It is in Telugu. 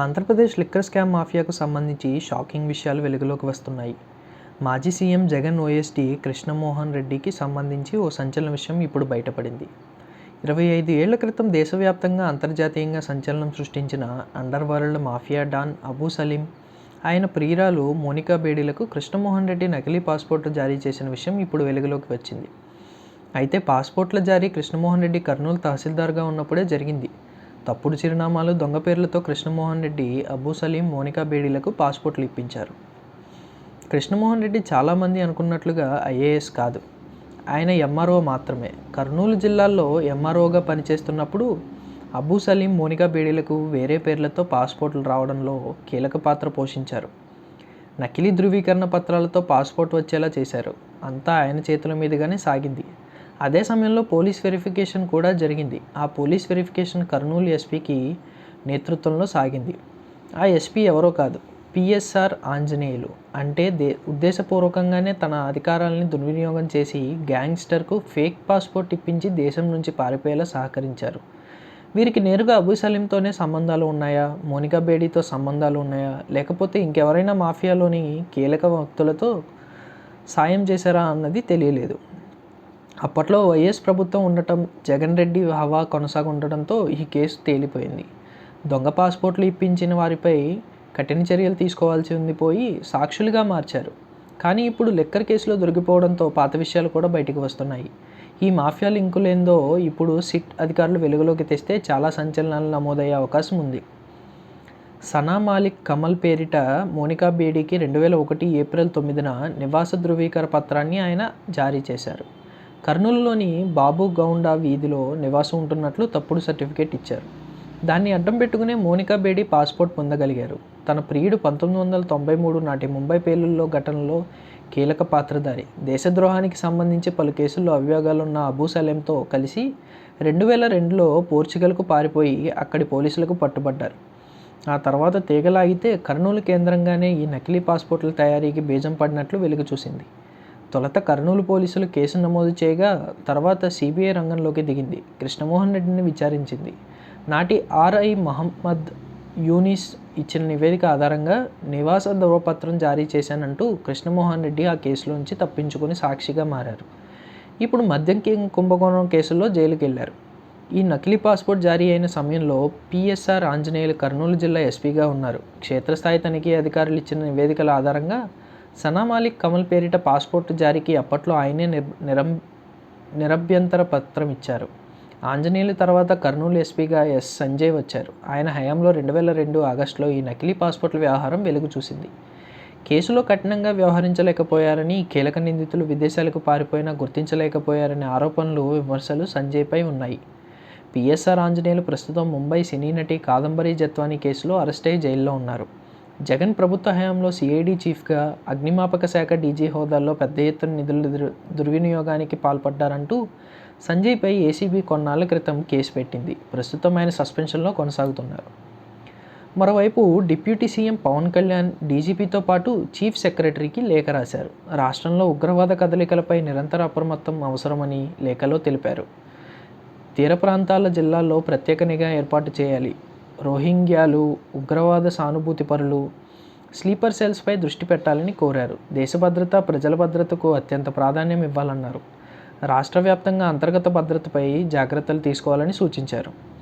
ఆంధ్రప్రదేశ్ లిక్కర్ స్కామ్ మాఫియాకు సంబంధించి షాకింగ్ విషయాలు వెలుగులోకి వస్తున్నాయి. మాజీ సీఎం జగన్ ఓఎస్డి కృష్ణమోహన్ రెడ్డికి సంబంధించి ఓ సంచలన విషయం ఇప్పుడు బయటపడింది. ఇరవై ఐదు ఏళ్ళ క్రితం దేశవ్యాప్తంగా అంతర్జాతీయంగా సంచలనం సృష్టించిన underworld mafia don Abu Salem ఆయన ప్రియురాలు మోనికా బేడీలకు కృష్ణమోహన్ రెడ్డి నకిలీ పాస్పోర్ట్లు జారీ చేసిన విషయం ఇప్పుడు వెలుగులోకి వచ్చింది. అయితే పాస్పోర్ట్ల జారీ కృష్ణమోహన్ రెడ్డి కర్నూలు తహసీల్దార్గా ఉన్నప్పుడే జరిగింది. తప్పుడు చిరునామాలు దొంగ పేర్లతో కృష్ణమోహన్ రెడ్డి అబూ సలీం మోనికా బేడీలకు పాస్పోర్ట్లు ఇప్పించారు. కృష్ణమోహన్ రెడ్డి చాలామంది అనుకున్నట్లుగా ఐఏఎస్ కాదు. ఆయన ఎంఆర్ఓ మాత్రమే. కర్నూలు జిల్లాలో ఎంఆర్ఓగా పనిచేస్తున్నప్పుడు అబూ సలీం మోనికా బేడీలకు వేరే పేర్లతో పాస్పోర్ట్లు రావడంలో కీలక పాత్ర పోషించారు. నకిలీ ధృవీకరణ పత్రాలతో పాస్పోర్ట్ వచ్చేలా చేశారు. అంతా ఆయన చేతుల మీదుగానే సాగింది. అదే సమయంలో పోలీస్ వెరిఫికేషన్ కూడా జరిగింది. ఆ పోలీస్ వెరిఫికేషన్ కర్నూలు ఎస్పీకి నేతృత్వంలో సాగింది. ఆ ఎస్పీ ఎవరో కాదు పిఎస్ఆర్ ఆంజనేయులు. అంటే దే ఉద్దేశపూర్వకంగానే తన అధికారాలని దుర్వినియోగం చేసి గ్యాంగ్స్టర్కు ఫేక్ పాస్పోర్ట్ ఇప్పించి దేశం నుంచి పారిపోయేలా సహకరించారు. వీరికి నేరుగా అబూ సలీంతోనే సంబంధాలు ఉన్నాయా? మోనికా బేడీతో సంబంధాలు ఉన్నాయా? లేకపోతే ఇంకెవరైనా మాఫియాలోని కీలక వ్యక్తులతో సాయం చేశారా అన్నది తెలియలేదు. అప్పట్లో వైఎస్ ప్రభుత్వం ఉండటం జగన్ రెడ్డి హవా కొనసాగుండటంతో ఈ కేసు తేలిపోయింది. దొంగ పాస్పోర్ట్లు ఇప్పించిన వారిపై కఠిన చర్యలు తీసుకోవాల్సి ఉంది పోయి సాక్షులుగా మార్చారు. కానీ ఇప్పుడు లెక్కర్ కేసులో దొరికిపోవడంతో పాత విషయాలు కూడా బయటకు వస్తున్నాయి. ఈ మాఫియా లింకులేందో ఇప్పుడు సిట్ అధికారులు వెలుగులోకి తెస్తే చాలా సంచలనాలు నమోదయ్యే అవకాశం ఉంది. సనా మాలిక్ కమల్ పేరిట మోనికా బేడీకి రెండు వేల ఒకటి ఏప్రిల్ తొమ్మిదిన నివాస ధృవీకర పత్రాన్ని ఆయన జారీ చేశారు. కర్నూలులోని బాబు గౌండా వీధిలో నివాసం ఉంటున్నట్లు తప్పుడు సర్టిఫికేట్ ఇచ్చారు. దాన్ని అడ్డం పెట్టుకునే మోనికా బేడీ పాస్పోర్ట్ పొందగలిగారు. తన ప్రియుడు పంతొమ్మిది వందల తొంభై మూడు నాటి ముంబై పేలుల్లో ఘటనలో కీలక పాత్రధారి. దేశద్రోహానికి సంబంధించి పలు కేసుల్లో అభియోగాలున్న అబూ సలేంతో కలిసి రెండు వేల రెండులో పోర్చుగల్కు పారిపోయి అక్కడి పోలీసులకు పట్టుబడ్డారు. ఆ తర్వాత తీగలాగితే కర్నూలు కేంద్రంగానే ఈ నకిలీ పాస్పోర్ట్ల తయారీకి బీజం పడినట్లు వెలుగు చూసింది తొలుత కర్నూలు పోలీసులు కేసు నమోదు చేయగా తర్వాత సిబిఐ రంగంలోకి దిగింది. కృష్ణమోహన్ రెడ్డిని విచారించింది. నాటి ఆర్ఐ మహమ్మద్ యూనిస్ ఇచ్చిన నివేదిక ఆధారంగా నివాస ధ్రువపత్రం జారీ చేశానంటూ కృష్ణమోహన్ రెడ్డి ఆ కేసులోంచి తప్పించుకొని సాక్షిగా మారారు. ఇప్పుడు మద్యం కుంభకోణం కేసులో జైలుకి వెళ్ళారు ఈ నకిలీ పాస్పోర్ట్ జారీ అయిన సమయంలో పిఎస్ఆర్ ఆంజనేయులు కర్నూలు జిల్లా ఎస్పీగా ఉన్నారు. క్షేత్రస్థాయి తనిఖీ అధికారులు ఇచ్చిన నివేదికల ఆధారంగా సనా మాలిక్ కమల్ పేరిట పాస్పోర్ట్ జారీకి అప్పట్లో ఆయనే నిర్ నిరం నిరభ్యంతర పత్రం ఇచ్చారు. ఆంజనేయులు తర్వాత కర్నూలు ఎస్పీగా ఎస్ సంజయ్ వచ్చారు. ఆయన హయాంలో రెండు వేల రెండు ఆగస్టులో ఈ నకిలీ పాస్పోర్ట్ల వ్యవహారం వెలుగు చూసింది. కేసులో కఠినంగా వ్యవహరించలేకపోయారని కీలక నిందితులు విదేశాలకు పారిపోయినా గుర్తించలేకపోయారనే ఆరోపణలు విమర్శలు సంజయ్పై ఉన్నాయి. పిఎస్ఆర్ ఆంజనేయులు ప్రస్తుతం ముంబై సినీ నటి కాదంబరి జత్వానీ కేసులో అరెస్టై జైల్లో ఉన్నారు. జగన్ ప్రభుత్వ హయాంలో సిఐడి చీఫ్గా అగ్నిమాపక శాఖ డీజీ హోదాల్లో పెద్ద ఎత్తున నిధుల దుర్వినియోగానికి పాల్పడ్డారంటూ సంజయ్పై ఏసీబీ కొన్నాళ్ళ క్రితం కేసు పెట్టింది. ప్రస్తుతం ఆయన సస్పెన్షన్లో కొనసాగుతున్నారు. మరోవైపు డిప్యూటీ సీఎం పవన్ కళ్యాణ్ డీజీపీతో పాటు చీఫ్ సెక్రటరీకి లేఖ రాశారు. రాష్ట్రంలో ఉగ్రవాద కదలికలపై నిరంతర అప్రమత్తం అవసరమని లేఖలో తెలిపారు. తీర ప్రాంతాల జిల్లాల్లో ప్రత్యేక నిఘా ఏర్పాటు చేయాలి. రోహింగ్యాలు ఉగ్రవాద సానుభూతి పరులు స్లీపర్ సెల్స్పై దృష్టి పెట్టాలని కోరారు. దేశ భద్రత ప్రజల భద్రతకు అత్యంత ప్రాధాన్యం ఇవ్వాలన్నారు. రాష్ట్ర వ్యాప్తంగా అంతర్గత భద్రతపై జాగ్రత్తలు తీసుకోవాలని సూచించారు.